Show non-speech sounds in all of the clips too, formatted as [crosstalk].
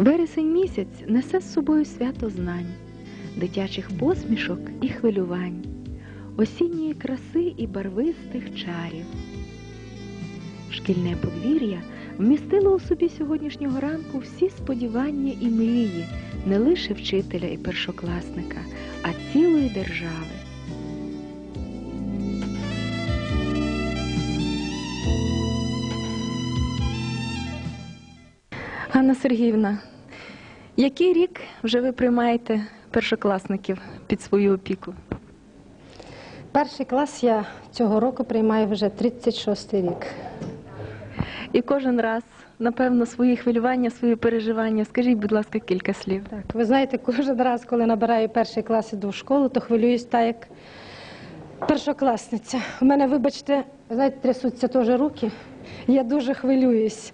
вересень місяць несе з собою свято знань, дитячих посмішок і хвилювань, осінньої краси і барвистих чарів. Шкільне подвір'я вмістило у собі сьогоднішнього ранку всі сподівання і мрії не лише вчителя і першокласника, а цілої держави. Ганна Сергіївна, який рік вже ви приймаєте першокласників під свою опіку? Перший клас я цього року приймаю вже 36 рік. І кожен раз, напевно, свої хвилювання, свої переживання. Скажіть, будь ласка, кілька слів. Так, ви знаєте, кожен раз, коли набираю перший клас іду в школу, то хвилююсь так, як першокласниця. У мене, вибачте, знаєте, трясуться теж руки. Я дуже хвилююсь.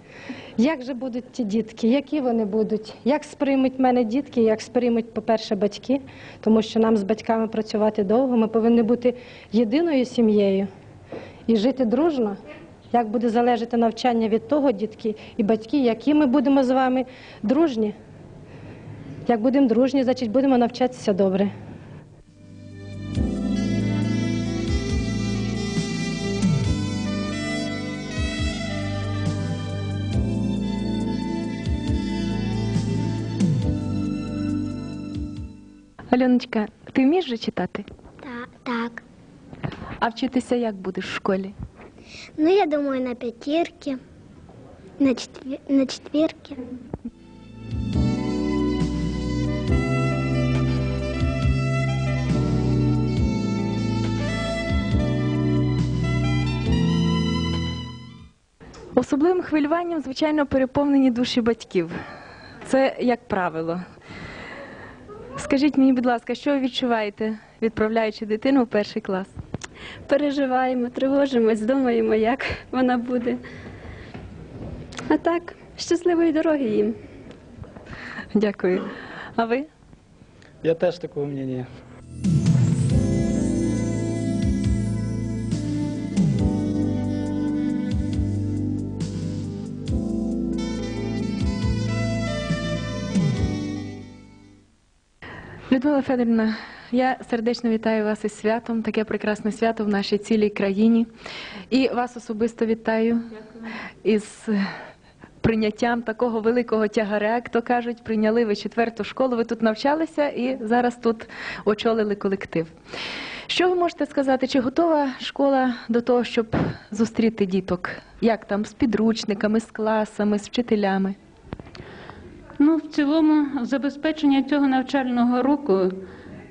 Як же будуть ті дітки, які вони будуть, як сприймуть мене дітки, як сприймуть, по-перше, батьки, тому що нам з батьками працювати довго, ми повинні бути єдиною сім'єю і жити дружно. Як буде залежати навчання від того, дітки і батьки, які ми будемо з вами дружні. Як будемо дружні, значить будемо навчатися добре. Альоночка, ти вмієш вже читати? Та, так. А вчитися як будеш в школі? Ну, я думаю, на пятірки, на, четві... на четвірки. Особливим хвилюванням, звичайно, переповнені душі батьків. Це як правило. Скажіть мені, будь ласка, що ви відчуваєте, відправляючи дитину в перший клас? переживаємо, тривожимось, думаємо, як вона буде. А так, щасливої дороги їм. Дякую. А ви? Я теж такого мнення. Людмила Федорівна, я сердечно вітаю вас із святом, таке прекрасне свято в нашій цілій країні. І вас особисто вітаю із е, прийняттям такого великого тягаря, як то кажуть, прийняли ви четверту школу, ви тут навчалися і зараз тут очолили колектив. Що ви можете сказати, чи готова школа до того, щоб зустріти діток? Як там з підручниками, з класами, з вчителями? Ну, в цілому, забезпечення цього навчального року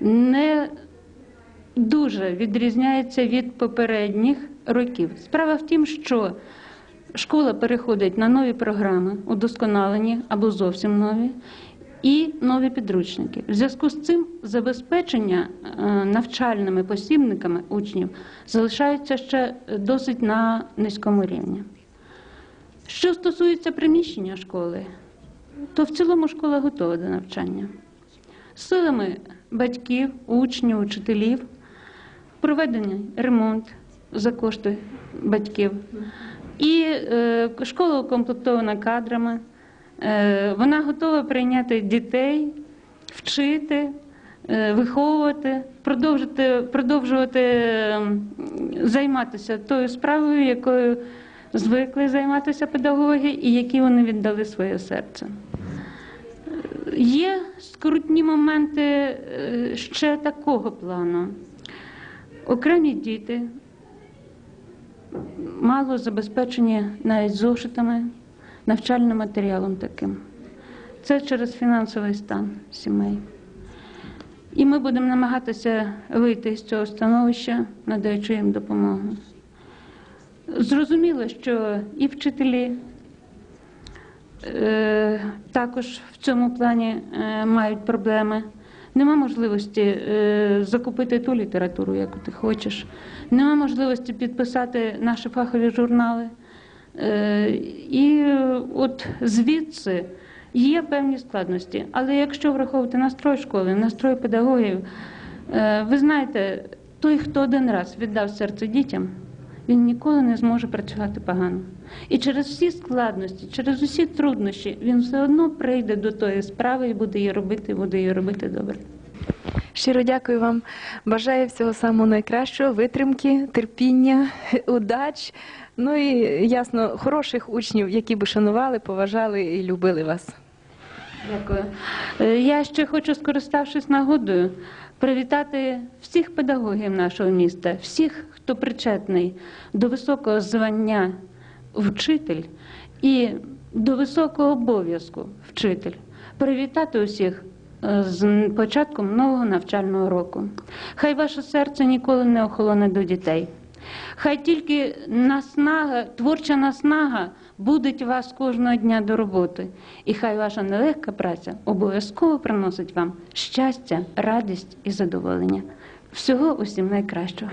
не дуже відрізняється від попередніх років. Справа в тім, що школа переходить на нові програми, удосконалені або зовсім нові, і нові підручники. В зв'язку з цим забезпечення е, навчальними посібниками учнів залишається ще досить на низькому рівні. Що стосується приміщення школи, то в цілому школа готова до навчання. Силами батьків, учнів, учителів проведений ремонт за кошти батьків. І е, школа укомплектована кадрами. Е, вона готова прийняти дітей, вчити, е, виховувати, продовжувати ем, займатися тою справою, якою звикли займатися педагоги і які вони віддали своє серце. Є скрутні моменти е, ще такого плану. Окремі діти мало забезпечені навіть зошитами, навчальним матеріалом таким. Це через фінансовий стан сімей. І ми будемо намагатися вийти з цього становища, надаючи їм допомогу. Зрозуміло, що і вчителі е, також в цьому плані е, мають проблеми. Нема можливості е, закупити ту літературу, яку ти хочеш. Нема можливості підписати наші фахові журнали. І от звідси є певні складності. Але якщо враховувати настрой школи, настрой педагогів, ви знаєте, той, хто один раз віддав серце дітям, він ніколи не зможе працювати погано. І через всі складності, через усі труднощі він все одно прийде до тої справи і буде її робити, і буде її робити добре. Щиро дякую вам. Бажаю всього самого найкращого, витримки, терпіння, [laughs] удач. Ну і ясно, хороших учнів, які би шанували, поважали і любили вас. Дякую. Е, Я ще хочу, скориставшись нагодою, привітати всіх педагогів нашого міста, всіх, хто причетний до високого звання вчитель і до високого обов'язку вчитель. Привітати усіх е, з початком нового навчального року. Хай ваше серце ніколи не охолоне до дітей. Хай тільки наснага, творча наснага будить вас кожного дня до роботи. І хай ваша нелегка праця обов'язково приносить вам щастя, радість і задоволення. Всього усім найкращого.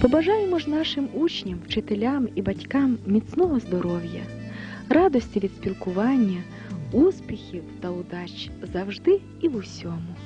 Побажаємо ж нашим учням, вчителям і батькам міцного здоров'я, радості від спілкування, успіхів та удач завжди і в усьому.